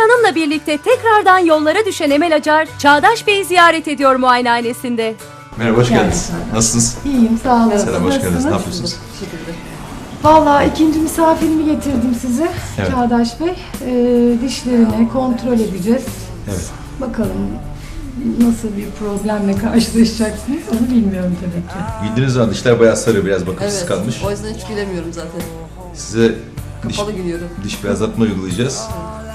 Hanım'la birlikte tekrardan yollara düşen Emel Acar, Çağdaş Bey'i ziyaret ediyor muayenehanesinde. Merhaba, hoş geldiniz. Nasılsınız? İyiyim sağ olun. Selam, hoş geldiniz. Ne yapıyorsunuz? Vallahi ikinci misafirimi getirdim size Evet. Çağdaş Bey. Ee, dişlerini kontrol edeceğiz. Evet. Bakalım nasıl bir problemle karşılaşacaksınız onu bilmiyorum tabii ki. Bildiğiniz zaman dişler bayağı sarı, biraz bakımsız Evet. kalmış. O yüzden hiç gülemiyorum zaten. Size diş, Kapalı gülüyorum. diş beyazlatma uygulayacağız.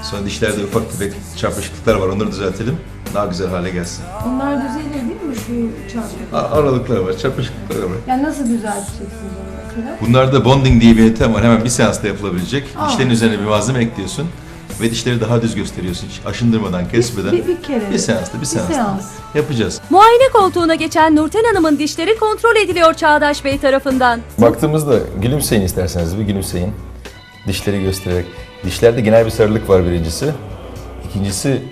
Sonra dişlerde ufak tefek çarpışıklıklar var, onları düzeltelim. Daha güzel hale gelsin. Onlar düzelir değil mi şu çarpık? A- aralıklar var, çarpışıklıklar var. Yani nasıl düzelteceksiniz onu mesela? Bunlarda bonding diye bir yöntem var. Hemen bir seansta yapılabilecek. Aa. Dişlerin üzerine bir malzeme ekliyorsun. Ve dişleri daha düz gösteriyorsun. Hiç aşındırmadan, kesmeden. Bir, bir kere. Bir seansta, bir Bir seansta. seans. Yapacağız. Muayene koltuğuna geçen Nurten Hanım'ın dişleri kontrol ediliyor Çağdaş Bey tarafından. Baktığımızda gülümseyin isterseniz bir gülümseyin. Dişleri göstererek. Dişlerde genel bir sarılık var birincisi. İkincisi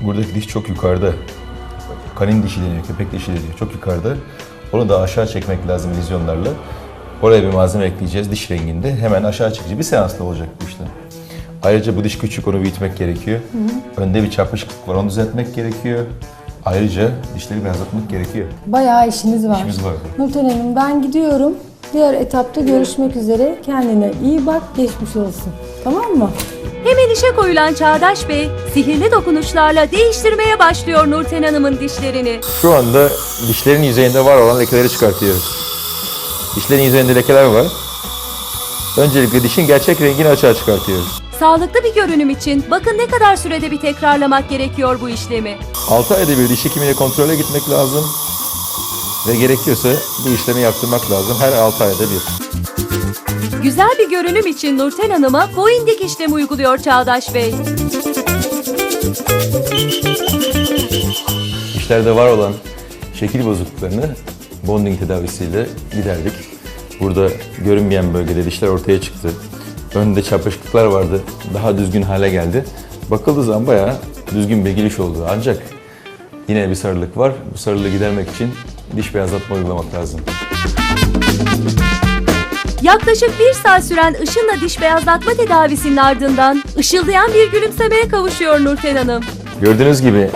buradaki diş çok yukarıda. Kanin dişi deniyor, köpek dişi deniyor. Çok yukarıda. Onu da aşağı çekmek lazım illüzyonlarla. Oraya bir malzeme ekleyeceğiz diş renginde. Hemen aşağı çekici. Bir seansta olacak bu işlem. Ayrıca bu diş küçük, onu büyütmek gerekiyor. Önde bir çarpışıklık var, onu düzeltmek gerekiyor. Ayrıca dişleri beyazlatmak gerekiyor. Bayağı işiniz var. İşimiz var. Nurten Hanım ben gidiyorum. Diğer etapta görüşmek üzere. Kendine iyi bak, geçmiş olsun. Tamam mı? Hemen işe koyulan Çağdaş Bey, sihirli dokunuşlarla değiştirmeye başlıyor Nurten Hanım'ın dişlerini. Şu anda dişlerin yüzeyinde var olan lekeleri çıkartıyoruz. Dişlerin yüzeyinde lekeler var. Öncelikle dişin gerçek rengini açığa çıkartıyoruz. Sağlıklı bir görünüm için bakın ne kadar sürede bir tekrarlamak gerekiyor bu işlemi. 6 ayda bir diş hekimine kontrole gitmek lazım. Ve gerekiyorsa bu işlemi yaptırmak lazım her 6 ayda bir. Güzel bir görünüm için Nurten Hanım'a Boindik işlemi uyguluyor Çağdaş Bey. Dişlerde var olan şekil bozukluklarını bonding tedavisiyle giderdik. Burada görünmeyen bölgede dişler ortaya çıktı. Önde çarpışıklıklar vardı. Daha düzgün hale geldi. Bakıldığı zaman bayağı düzgün bir giriş oldu. Ancak yine bir sarılık var. Bu sarılığı gidermek için diş beyazlatma uygulamak lazım. Yaklaşık bir saat süren ışınla diş beyazlatma tedavisinin ardından ışıldayan bir gülümsemeye kavuşuyor Nurten Hanım. Gördüğünüz gibi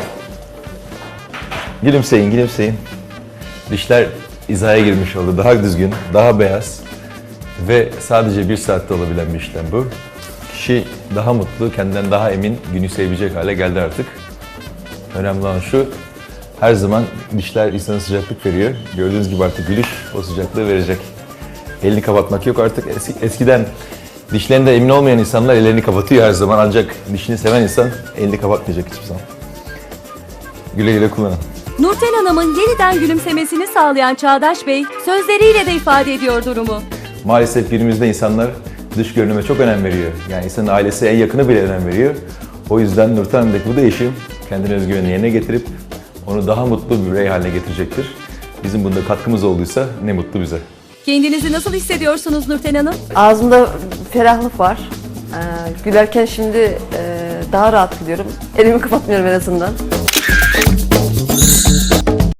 gülümseyin, gülümseyin. Dişler hizaya girmiş oldu. Daha düzgün, daha beyaz ve sadece bir saatte olabilen bir işlem bu. Kişi daha mutlu, kendinden daha emin, günü sevebilecek hale geldi artık. Önemli olan şu, her zaman dişler insana sıcaklık veriyor. Gördüğünüz gibi artık gülüş o sıcaklığı verecek. Elini kapatmak yok artık. Eski- eskiden dişlerinde emin olmayan insanlar ellerini kapatıyor her zaman ancak dişini seven insan elini kapatmayacak hiçbir zaman. Güle güle kullanın. Nurten Hanım'ın yeniden gülümsemesini sağlayan Çağdaş Bey sözleriyle de ifade ediyor durumu. Maalesef günümüzde insanlar dış görünüme çok önem veriyor. Yani insanın ailesi en yakını bile önem veriyor. O yüzden Nurten Hanım'daki bu değişim kendine özgüvenini yerine getirip onu daha mutlu bir birey haline getirecektir. Bizim bunda katkımız olduysa ne mutlu bize. Kendinizi nasıl hissediyorsunuz Nurten Hanım? Ağzımda ferahlık var. Ee, gülerken şimdi e, daha rahat gülüyorum. Elimi kapatmıyorum en azından.